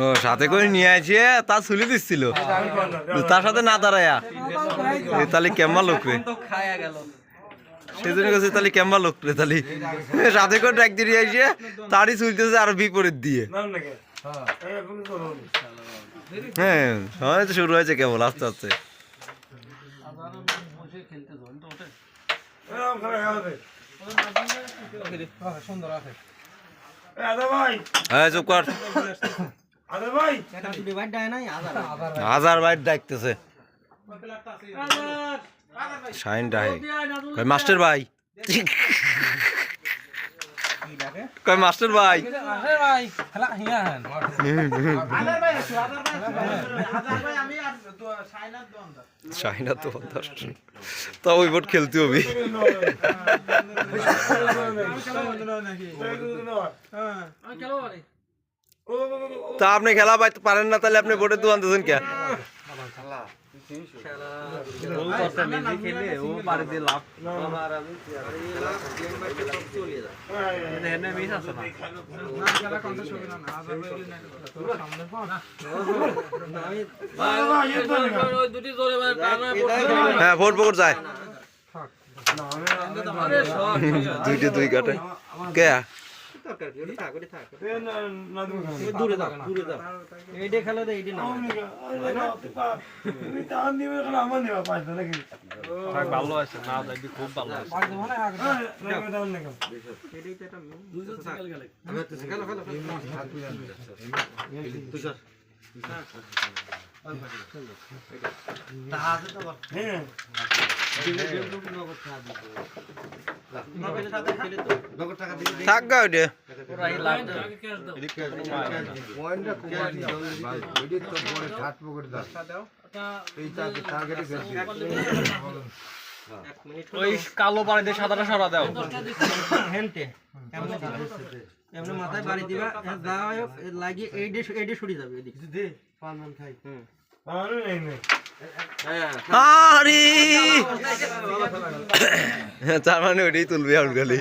ও সাথে করে নিয়ে আসিয়ে তা চুলি দিচ্ছিল। তার সাথে না দাঁড়ায়া। তাহলে কেমন লোক রে। সেই জন্য কাছে তাহলে কেমন লোক রে তাহলে। সাথে করে ডাক দিয়ে আসিয়ে তারই চুলতেছে আর বিপরীত দিয়ে। হ্যাঁ সময় তো শুরু হয়েছে কেবল আস্তে আস্তে। সুন্দর আছে। হ্যাঁ চুপ কর। হাজার বাইট ডাকতেছে। শাইন ডাহে। কয় মাস্টার ভাই। কি ডাকে কয় মাস্টার ভাই তো তা ওই বোট খেলতে হবে। তা আপনি খেলা পাইতে পারেন না তাহলে আপনি বোটের দোকান দিয়েছেন কে? হ্যাঁ ভোট বকর যায়। দুইটা দুই কাটে। কে? দূরে দাও দূরে দাও এইটা খেলো দে এইটা না। ভালো আছে না দেখবি খুব ভালো আছে। বাড়ি দাও না আগে তুই গা ওইটা। ওই কালো পানি দিয়ে সাদাটা সারা দাও। হেনতে। এমনি দিবা মাথায় বাড়ি দিবা হয় এইডে সরে যাবে এদিকে। আরে! তার মানে ওইটাই তুলবি আউট গেলি।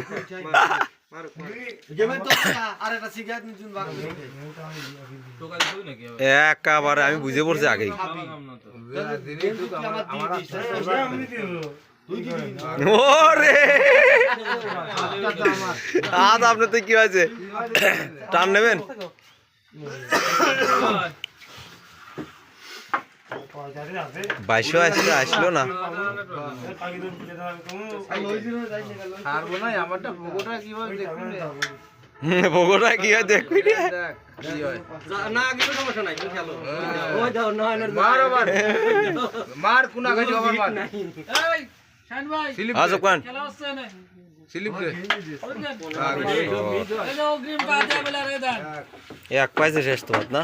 একেবারে আমি বুঝে পড়ছি আগেই। ওরে! আজ আপনার তো কি হয়েছে? টান নেবেন? বাইশো আসলে আসলো না। ভোগটা কি হয় দেখবি না না মার কোনা গাছে আচ্ছা কোন স্লিপ এক পাইছে শেষ তোমার না?